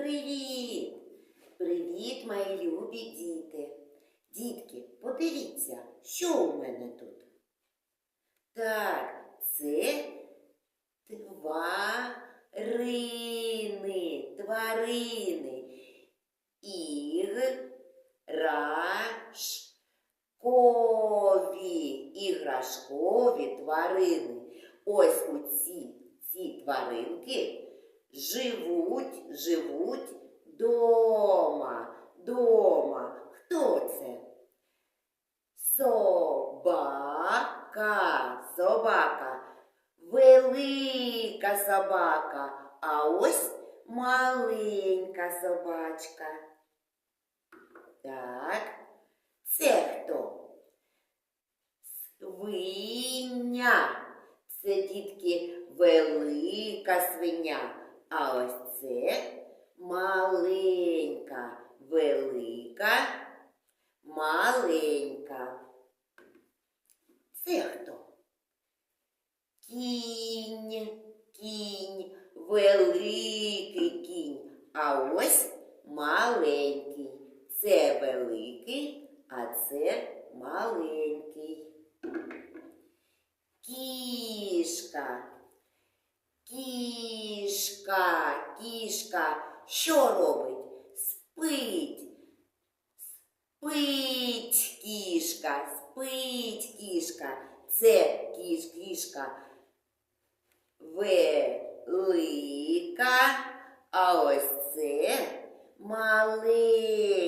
Привіт! Привіт, мої любі діти. Дітки, подивіться, що у мене тут. Так, це тварини, тварини. Іграшкові, іграшкові тварини. Ось у ці, ці тваринки живуть, живуть дома, дома. Хто це? Собака, собака, велика собака, а ось маленька собачка. Так, це хто? Свиня. Це дітки велика свиня. А ось це маленька, велика, маленька. Це хто? Кінь, кінь, великий кінь. А ось маленький. Це великий, а це маленький. Кішка. Кішка, кішка, що робить? Спить. Спить кішка, спить кішка. Це кіш, кішка велика, а ось це маленька,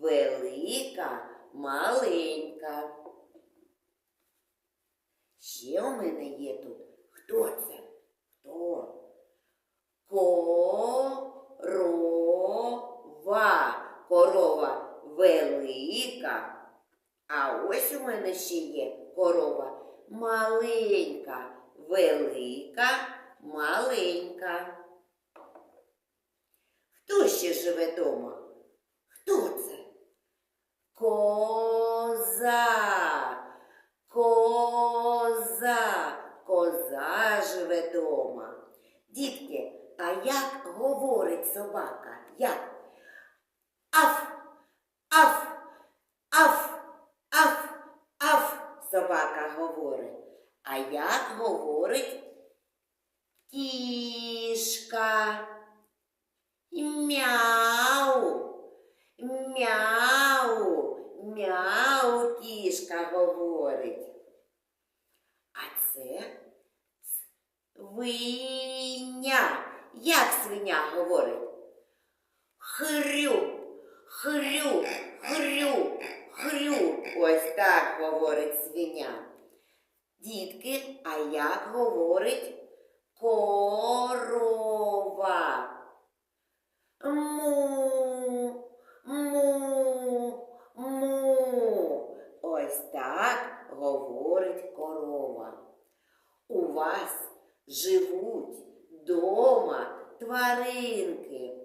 велика, маленька. Ще у мене є тут. Хто це? Хто? Корова. Корова велика. А ось у мене ще є корова маленька, велика, маленька. Хто ще живе дома? Хто як говорить собака? Як? Аф, аф, аф, аф, аф, собака говорить. А як говорить кішка? Мяу, мяу, мяу, кішка говорить. А це свиня. Як свиня говорить? Хрю, хрю, хрю, хрю. Ось так говорить свиня. Дітки, а як говорить корова? Му, му, му. Ось так говорить корова. У вас живуть дома тваринки.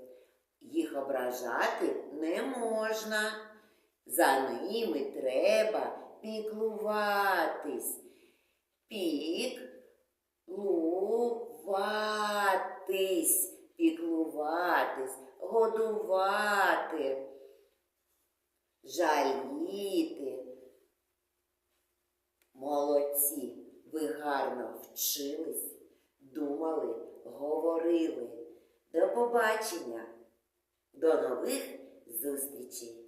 Їх ображати не можна. За ними треба піклуватись. Піклуватись, піклуватись, годувати, жаліти. Молодці, ви гарно вчились, говорили. До побачення, до нових зустрічей!